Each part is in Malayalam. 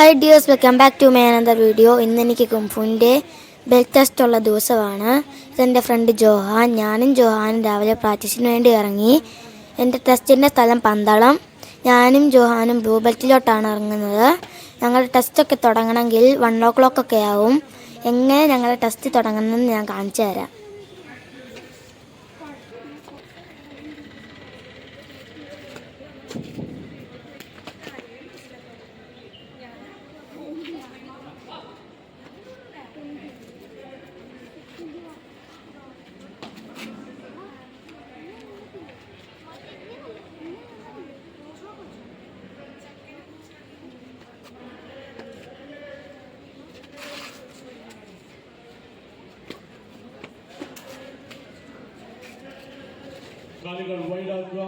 Hi dears welcome back to my another video ഇന്ന് എനിക്ക് കുംഫുവിന്റെ ബെൽറ്റ് ടെസ്റ്റ് ഉള്ള ദിവസമാണ്. ഇതെന്റെ ഫ്രണ്ട് ജോഹാൻ ഞാനും ജോഹാനും രാവിലെ പ്രാക്ടീസിന് വേണ്ടി ഇറങ്ങി. എന്റെ ടെസ്റ്റിന്റെ സ്ഥലം പന്തളം. ഞാനും ജോഹാനും ബ്ലൂ ബെൽറ്റിലോട്ടാണ് ഇറങ്ങുന്നത്. ഞങ്ങളുടെ ടെസ്റ്റൊക്കെ തുടങ്ങണമെങ്കിൽ വൺ ഓ ക്ലോക്ക് ഒക്കെ ആവും. എങ്ങനെ ഞങ്ങളുടെ ടെസ്റ്റ് തുടങ്ങണമെന്ന് ഞാൻ കാണിച്ചു തരാം. കാലുകൾ വൈഡാക്കുക.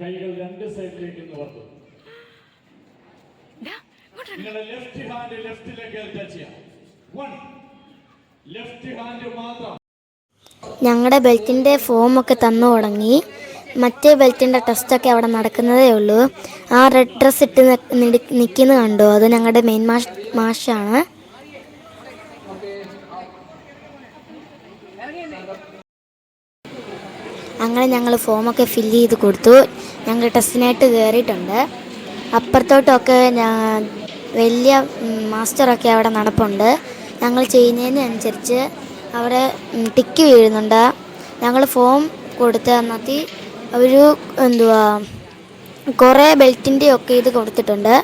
കൈകൾ രണ്ട് സൈഡിലേക്ക് നിവർത്തും നിങ്ങളുടെ ലെഫ്റ്റ് ഹാൻഡ് ലെഫ്റ്റിലേക്ക് ലെഗ് ടച്ച് ചെയ്യാം. വൺ ലെഫ്റ്റ് ഹാൻഡ് മാത്രം. ഞങ്ങളുടെ ബെൽറ്റിന്റെ ഫോമൊക്കെ തന്നു തുടങ്ങി. മറ്റേ ബെൽറ്റിന്റെ ടെസ്റ്റൊക്കെ അവിടെ നടക്കുന്നതേ ഉള്ളൂ. ആ റെഡ് ഡ്രസ്സ് ഇട്ട് നിൽക്കുന്നത് കണ്ടു. അത് ഞങ്ങളുടെ മെയിൻ മാഷ് മാഷാണ് അങ്ങനെ ഞങ്ങൾ ഫോമൊക്കെ ഫില്ല് ചെയ്ത് കൊടുത്തു. ഞങ്ങൾ ടെസ്റ്റിനായിട്ട് കയറിയിട്ടുണ്ട് അപ്പുറത്തോട്ടൊക്കെ വലിയ മാസ്റ്ററൊക്കെ അവിടെ നടപ്പുണ്ട്. ഞങ്ങൾ ചെയ്യുന്നതിനനുസരിച്ച് അവിടെ ടിക്ക് വീഴുന്നുണ്ട്. ഞങ്ങൾ ഫോം കൊടുത്ത് തന്നത്തി അവർ എന്തുവാ കുറേ ബെൽറ്റിന്റെ ഒക്കെ ഇത് കൊടുത്തിട്ടുണ്ട്.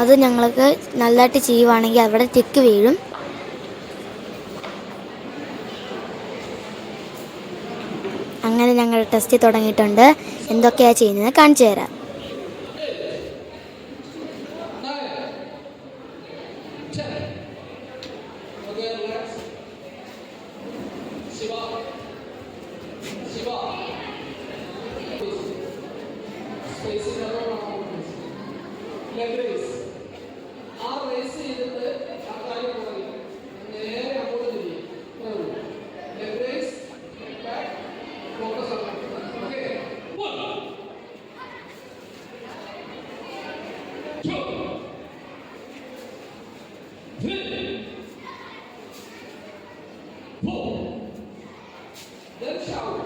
അത് ഞങ്ങൾക്ക് നല്ലതായിട്ട് ചെയ്യുവാണെങ്കിൽ അവിടെ ടിക്ക് വീഴും. അങ്ങനെ ഞങ്ങൾ ടെസ്റ്റ് തുടങ്ങിയിട്ടുണ്ട്. എന്തൊക്കെയാണ് ചെയ്യുന്നത് കാണിച്ചു തരാം. ആ റേസ് ചെയ്തിട്ട് ആ കാര്യം പുറകിൽ നേരെ Three. Four. Then.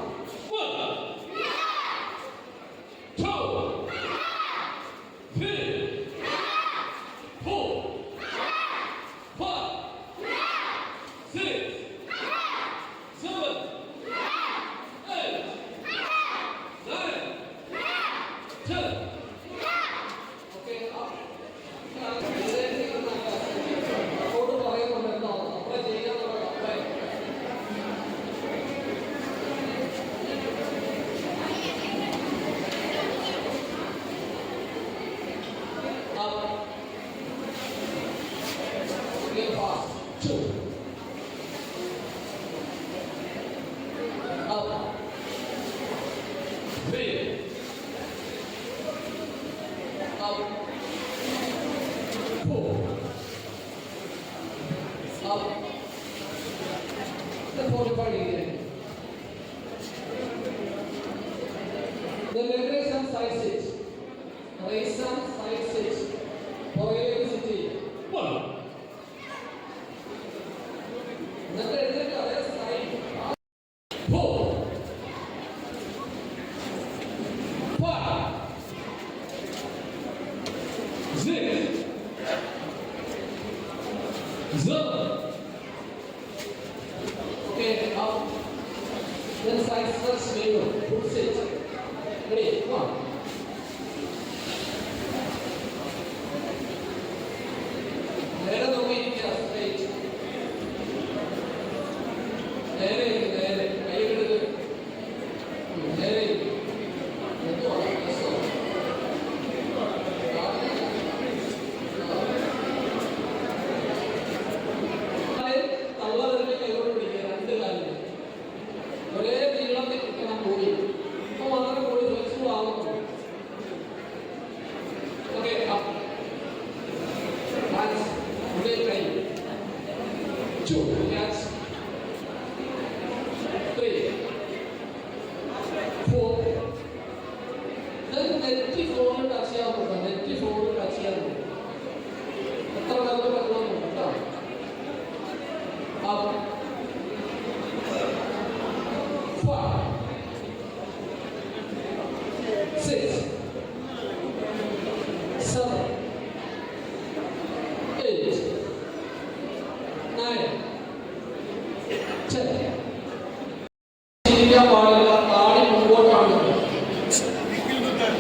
Then leg raise and side sit. Raise and side sit. പുറകിലേക്ക് sit ചെയ്യും. One, എന്നിട്ട് എഴുന്നേറ്റ് അതേ side. Four. Five. Six. 就。回，对，喝，人人最少都要吃点什，人人最少都要吃点什，当然这个我都不知，啊。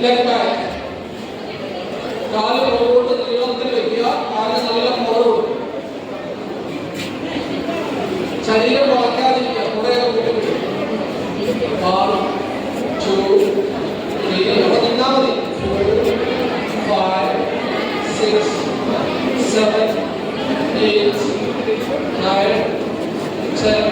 ലെഫ്റ്റായി കാൽ പുറകോട്ട് നീളത്തിൽ വയ്ക്കുക കാലിന് നല്ല പുറകു ശരീരം വളയ്ക്കാതിരിക്കുക കുറെ ആറ് ടു ത്രീ അവിടെ നിന്നാൽ മതി five six seven eight nine ten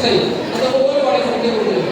சரி. அந்த ஒவ்வொரு வழக்கு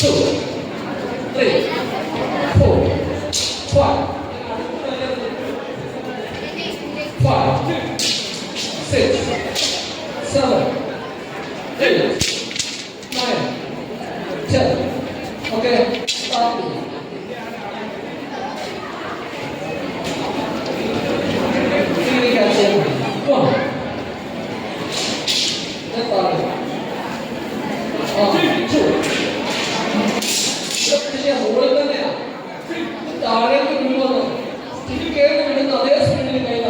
Two, 快 que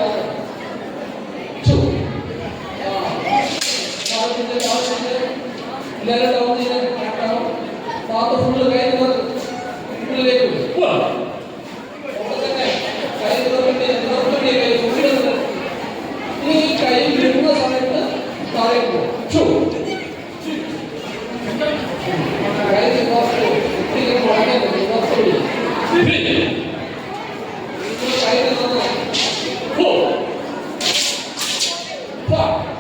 One.